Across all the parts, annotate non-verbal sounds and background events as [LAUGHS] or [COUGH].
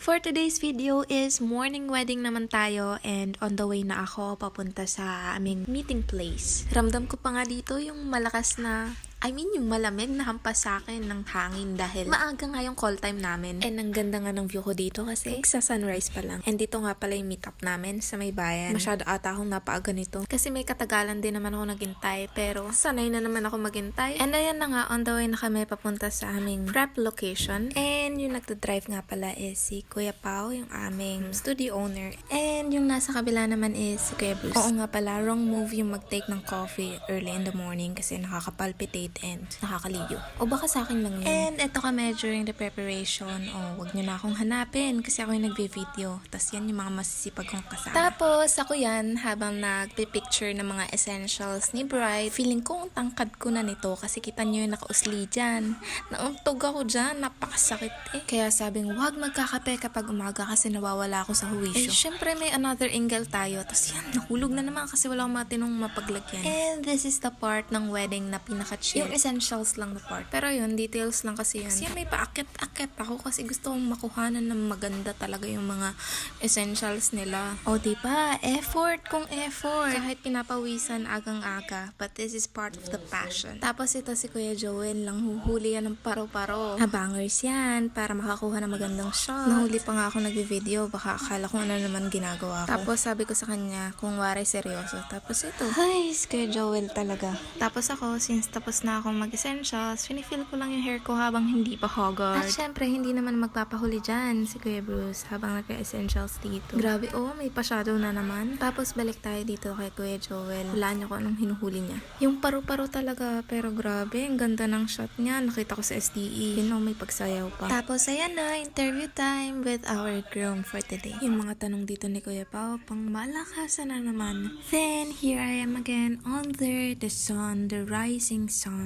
For today's video is morning wedding naman tayo and on the way na ako papunta sa aming meeting place. Ramdam ko pa nga dito yung malakas na I mean, yung malamig na hampas sa akin ng hangin dahil maaga nga yung call time namin. And ang ganda nga ng view ko dito kasi sa sunrise pa lang. And dito nga pala yung meetup namin sa may bayan. Masyado ata akong napaaga nito. Kasi may katagalan din naman ako naghintay. Pero sanay na naman ako maghintay. And ayan na nga, on the way na kami papunta sa aming prep location. And yung nagda-drive nga pala is si Kuya Pao, yung aming studio owner. And yung nasa kabila naman is si Kuya Bruce. Oo nga pala, wrong move yung mag-take ng coffee early in the morning kasi nakakapalpitate and nakakaliyo. O baka sa akin lang yun. And eto kami during the preparation. O, wag nyo na akong hanapin kasi ako yung nagbe-video. Tapos yan yung mga masisipag kong kasama. Tapos ako yan habang nagpe-picture ng mga essentials ni Bride. Feeling ko ang tangkad ko na nito kasi kita nyo yung nakausli dyan. Nauntog ako dyan, napakasakit eh. Kaya sabing wag magkakape kapag umaga kasi nawawala ako sa huwisyo. Eh, syempre may another angle tayo. Tapos yan, nahulog na naman kasi walang matinong mapaglagyan. And this is the part ng wedding na pinaka-chill. Yung essentials lang na part. Pero yun, details lang kasi yun. Kasi may paakit-akit ako kasi gusto kong makuhanan ng maganda talaga yung mga essentials nila. O di ba Effort kung effort. Kahit pinapawisan agang-aga. But this is part of the passion. Tapos ito si Kuya Joel lang huhuli yan ng paro-paro. Habangers yan para makakuha ng magandang shot. Nahuli pa nga ako nag-video. Baka akala ko ano naman ginagawa ko. Tapos sabi ko sa kanya kung wari seryoso. Tapos ito. Ay, si Kuya Joel talaga. Tapos ako, since tapos na akong mag-essentials, finifeel ko lang yung hair ko habang hindi pa haggard. At syempre, hindi naman magpapahuli dyan si Kuya Bruce habang nag-essentials dito. Grabe, oh, may pa-shadow na naman. Tapos balik tayo dito kay Kuya Joel. Wala niya kung anong hinuhuli niya. Yung paru-paro talaga, pero grabe, ang ganda ng shot niya. Nakita ko sa SDE. Yun, oh, may pagsayaw pa. Tapos, ayan na, interview time with our groom for today. Yung mga tanong dito ni Kuya Pao, pang malakasan na naman. Then, here I am again, under the sun, the rising sun.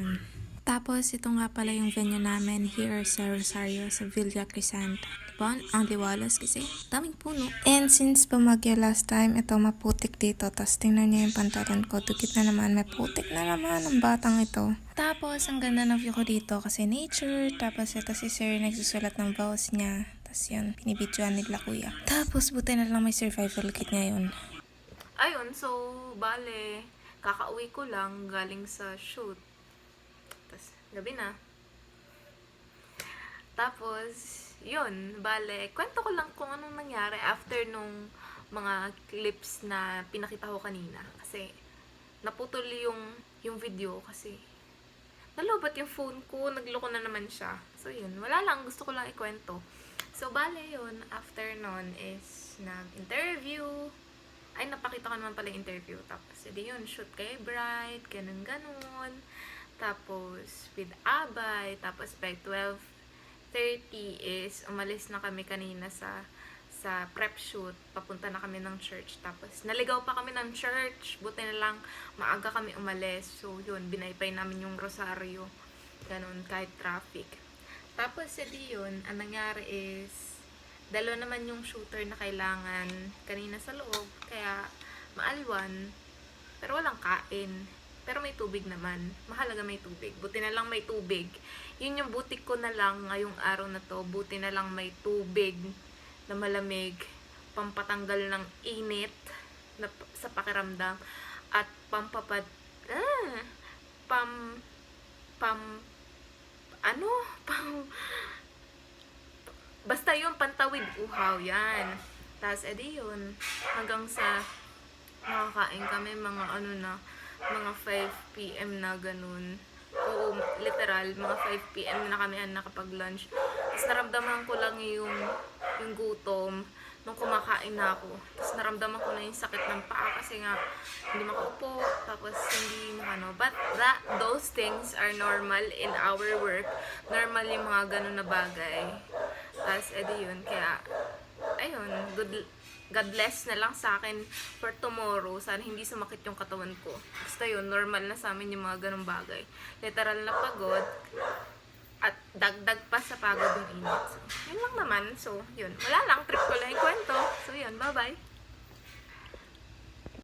Tapos, ito nga pala yung venue namin here sa Rosario, sa Villa Crisanta. Diba? Ang liwalas kasi daming puno. And since pumagyo last time, ito maputik dito. Tapos tingnan niyo yung pantalon ko. Dukit na naman. May putik na naman ang batang ito. Tapos, ang ganda ng view ko dito kasi nature. Tapos, ito si Sir nagsusulat ng vows niya. Tapos yun, pinibidyoan nila kuya. Tapos, buti na lang may survival kit ngayon. Ayun, so, bale, kakauwi ko lang galing sa shoot. Gabi na. Tapos, yun, bale, kwento ko lang kung anong nangyari after nung mga clips na pinakita ko kanina. Kasi, naputol yung, yung video kasi nalobat yung phone ko, nagloko na naman siya. So, yun, wala lang, gusto ko lang ikwento. So, bale yun, after nun is nag-interview, ay napakita ko naman pala yung interview. Tapos, edi yun, shoot kay Bright, ganun ganon. Tapos, with Abay, tapos by 12.30 is umalis na kami kanina sa sa prep shoot, papunta na kami ng church. Tapos, naligaw pa kami ng church. Buti na lang, maaga kami umalis. So, yun, binaypay namin yung rosaryo. Ganun, kahit traffic. Tapos, edi yun, ang nangyari is, dalawa naman yung shooter na kailangan kanina sa loob. Kaya, maalwan. Pero walang kain. Pero may tubig naman. Mahalaga may tubig. Buti na lang may tubig. Yun yung butik ko na lang ngayong araw na to. Buti na lang may tubig na malamig. Pampatanggal ng init na, sa pakiramdam. At pampapad... Ah, pam... Pam... Ano? [LAUGHS] Pam... Basta yung pantawid uhaw, yan. Tapos, edi yun. Hanggang sa nakakain kami mga ano na, mga 5 p.m. na ganun. Oo, literal, mga 5 p.m. na kami ang nakapag-lunch. Tapos naramdaman ko lang yung, yung gutom nung kumakain na ako. Tapos naramdaman ko na yung sakit ng paa kasi nga hindi makaupo, tapos hindi ano. But that, those things are normal in our work. Normal yung mga ganun na bagay. Tapos edi yun, kaya ayun, good God bless na lang sa akin for tomorrow. Sana hindi sumakit yung katawan ko. Basta yun, normal na sa amin yung mga ganong bagay. Literal na pagod. At dagdag pa sa pagod yung init. So, yun lang naman. So, yun. Wala lang. Trip ko lang yung kwento. So, yun. Bye-bye.